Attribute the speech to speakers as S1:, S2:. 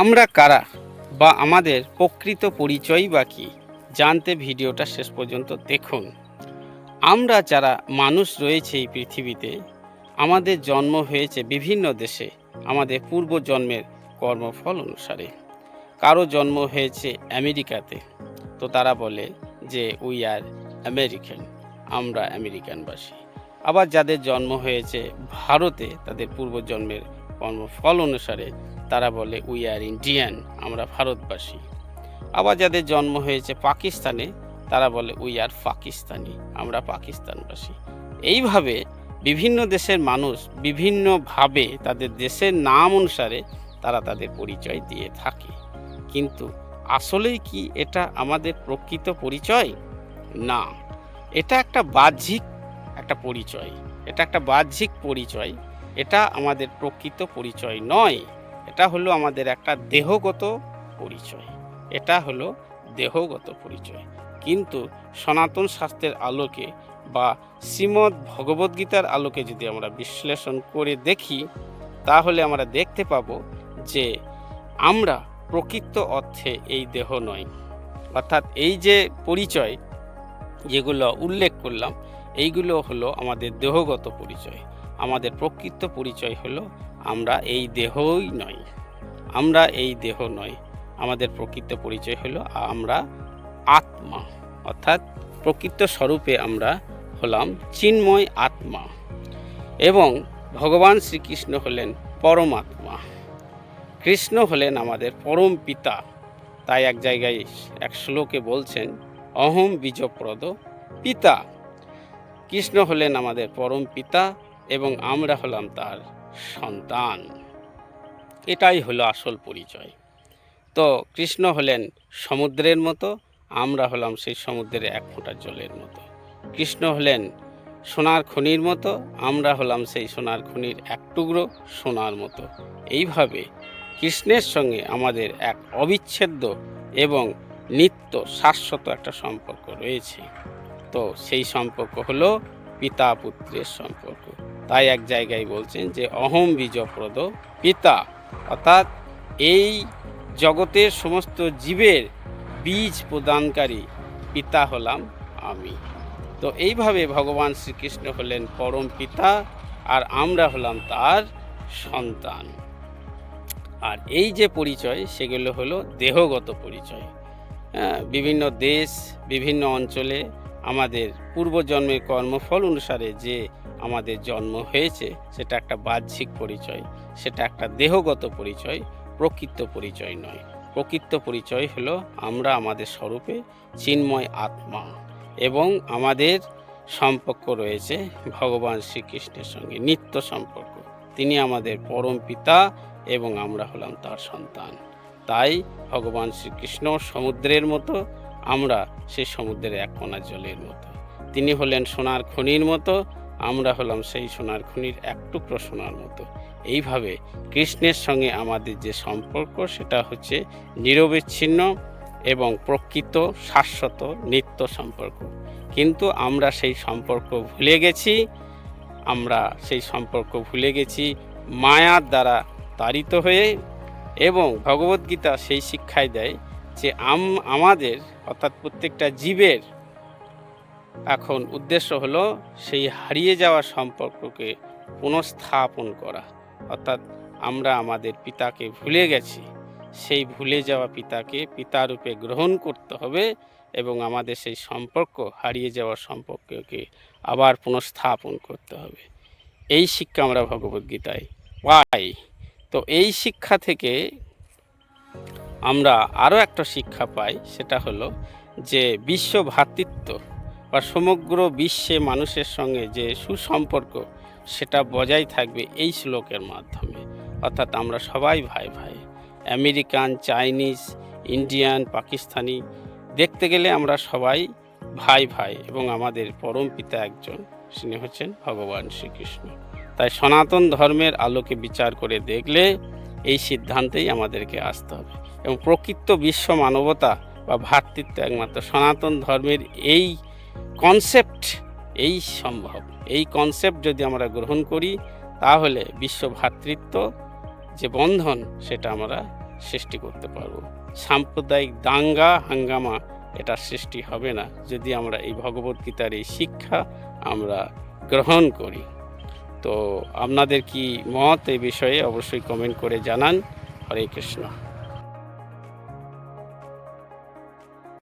S1: আমরা কারা বা আমাদের প্রকৃত পরিচয় বা কী? জানতে ভিডিওটা শেষ পর্যন্ত দেখুন। আমরা যারা মানুষ রয়েছে এই পৃথিবীতে, আমাদের জন্ম হয়েছে বিভিন্ন দেশে, আমাদের পূর্বজন্মের কর্মফল অনুসারে। কারও জন্ম হয়েছে আমেরিকাতে, তো তারা বলে যে উই আর আমেরিকান আমরা আমেরিকানবাসী। আবার যাদের জন্ম হয়েছে ভারতে, তাদের পূর্বজন্মের কর্মফল অনুসারে তারা বলে উই আর ইন্ডিয়ান আমরা ভারতবাসী। আবার যাদের জন্ম হয়েছে পাকিস্তানে, তারা বলে উই আর পাকিস্তানি, আমরা পাকিস্তানবাসী। এইভাবে বিভিন্ন দেশের মানুষ বিভিন্নভাবে তাদের দেশের নাম অনুসারে তারা তাদের পরিচয় দিয়ে থাকে। কিন্তু আসলেই কি এটা আমাদের প্রকৃত পরিচয়? না। এটা একটা বাহ্যিক একটা পরিচয়। এটা একটা বাহ্যিক পরিচয়। এটা আমাদের প্রকৃত পরিচয় নয়। এটা হলো আমাদের একটা দেহগত পরিচয়। এটা হলো দেহগত পরিচয়। কিন্তু সনাতন শাস্ত্রের আলোকে বা শ্রীমদ্ ভগবদ্গীতার আলোকে যদি আমরা বিশ্লেষণ করে দেখি, তাহলে আমরা দেখতে পাবো যে আমরা প্রকৃত অর্থে এই দেহ নয় অর্থাৎ এই যে পরিচয় যেগুলো উল্লেখ করলাম, এইগুলো হলো আমাদের দেহগত পরিচয়। আমাদের প্রকৃত পরিচয় হলো, আমরা এই দেহই নয় আমরা এই দেহ নয় আমাদের প্রকৃত পরিচয় হলো, আমরা আত্মা। অর্থাৎ প্রকৃত স্বরূপে আমরা হলাম চিন্ময় আত্মা। এবং ভগবান শ্রীকৃষ্ণ হলেন পরমাত্মা। কৃষ্ণ হলেন আমাদের পরম পিতা। তাই এক জায়গায় এক শ্লোকে বলছেন, অহম বীজপ্রদ পিতা। কৃষ্ণ হলেন আমাদের পরম পিতা। এবং আমরা হলাম তার সন্তান। এটাই হলো আসল পরিচয়। তো কৃষ্ণ হলেন সমুদ্রের মতো, আমরা হলাম সেই সমুদ্রের এক ফোঁটা জলের মতো। কৃষ্ণ হলেন সোনার খনির মতো, আমরা হলাম সেই সোনার খনির এক টুকরো সোনার মতো। এইভাবে কৃষ্ণের সঙ্গে আমাদের এক অবিচ্ছেদ্য এবং নিত্য শাশ্বত একটা সম্পর্ক রয়েছে। তো সেই সম্পর্ক হলো পিতা পুত্রের সম্পর্ক। তাই এক জায়গায় বলছেন যে অহম বীজপ্রদ পিতা। অর্থাৎ এই জগতের সমস্ত জীবের বীজ প্রদানকারী পিতা হলাম আমি। তো এইভাবে ভগবান শ্রীকৃষ্ণ হলেন পরম পিতা আর আমরা হলাম তার সন্তান। আর এই যে পরিচয় সেগুলো হলো দেহগত পরিচয়। হ্যাঁ, বিভিন্ন দেশ বিভিন্ন অঞ্চলে আমাদের পূর্বজন্মের কর্মফল অনুসারে যে আমাদের জন্ম হয়েছে, সেটা একটা বাহ্যিক পরিচয়, সেটা একটা দেহগত পরিচয়, প্রকৃত পরিচয় নয়। প্রকৃত পরিচয় হলো আমরা আমাদের স্বরূপে চিন্ময় আত্মা এবং আমাদের সম্পর্ক রয়েছে ভগবান শ্রীকৃষ্ণের সঙ্গে, নিত্য সম্পর্ক। তিনি আমাদের পরম পিতা এবং আমরা হলাম তার সন্তান। তাই ভগবান শ্রীকৃষ্ণ সমুদ্রের মতো আমরা সেই সমুদ্রের এক কোনা জলের মতো। তিনি হলেন সোনার খনির মতো, আমরা হলাম সেই সোনার খনির এক টুকরো সোনার মতো। এইভাবে কৃষ্ণের সঙ্গে আমাদের যে সম্পর্ক, সেটা হচ্ছে নিরবিচ্ছিন্ন এবং প্রকৃত শাশ্বত নিত্য সম্পর্ক। কিন্তু আমরা সেই সম্পর্ক ভুলে গেছি, আমরা সেই সম্পর্ক ভুলে গেছি মায়ার দ্বারা তাড়িত হয়ে এবং ভগবদ্গীতা সেই শিক্ষায় দেয় যে আম আমাদের, অর্থাৎ প্রত্যেকটা জীবের এখন উদ্দেশ্য হলো সেই হারিয়ে যাওয়া সম্পর্ককে পুনঃস্থাপন করা। অর্থাৎ আমরা আমাদের পিতাকে ভুলে গেছি, সেই ভুলে যাওয়া পিতাকে পিতারূপে গ্রহণ করতে হবে এবং আমাদের সেই সম্পর্ক, হারিয়ে যাওয়া সম্পর্ককে আবার পুনঃস্থাপন করতে হবে। এই শিক্ষা আমরা ভগবদ্গীতায় পাই। তো এই শিক্ষা থেকে আমরা আরও একটা শিক্ষা পাই, সেটা হলো যে বিশ্ব ভ্রাতৃত্ব বা সমগ্র বিশ্বে মানুষের সঙ্গে যে সুসম্পর্ক, সেটা বজায় থাকবে এই শ্লোকের মাধ্যমে। অর্থাৎ আমরা সবাই ভাই ভাই, আমেরিকান, চাইনিজ, ইন্ডিয়ান, পাকিস্তানি, দেখতে গেলে আমরা সবাই ভাই ভাই এবং আমাদের পরম পিতা একজন, তিনি হচ্ছেন ভগবান শ্রীকৃষ্ণ। তাই সনাতন ধর্মের আলোকে বিচার করে দেখলে এই সিদ্ধান্তেই আমাদেরকে আসতে হবে। এবং প্রকৃত বিশ্ব মানবতা বা ভ্রাতৃত্ব একমাত্র সনাতন ধর্মের এই কনসেপ্ট এই সম্ভব। এই কনসেপ্ট যদি আমরা গ্রহণ করি, তাহলে বিশ্ব ভ্রাতৃত্ব যে বন্ধন, সেটা আমরা সৃষ্টি করতে পারব। সাম্প্রদায়িক দাঙ্গা, হাঙ্গামা, এটা সৃষ্টি হবে না। যদি আমরা এই ভগবদ্গীতার এই শিক্ষা আমরা গ্রহণ করি। তো আপনাদের কি মত এই বিষয়ে অবশ্যই কমেন্ট করে জানান। হরে কৃষ্ণ।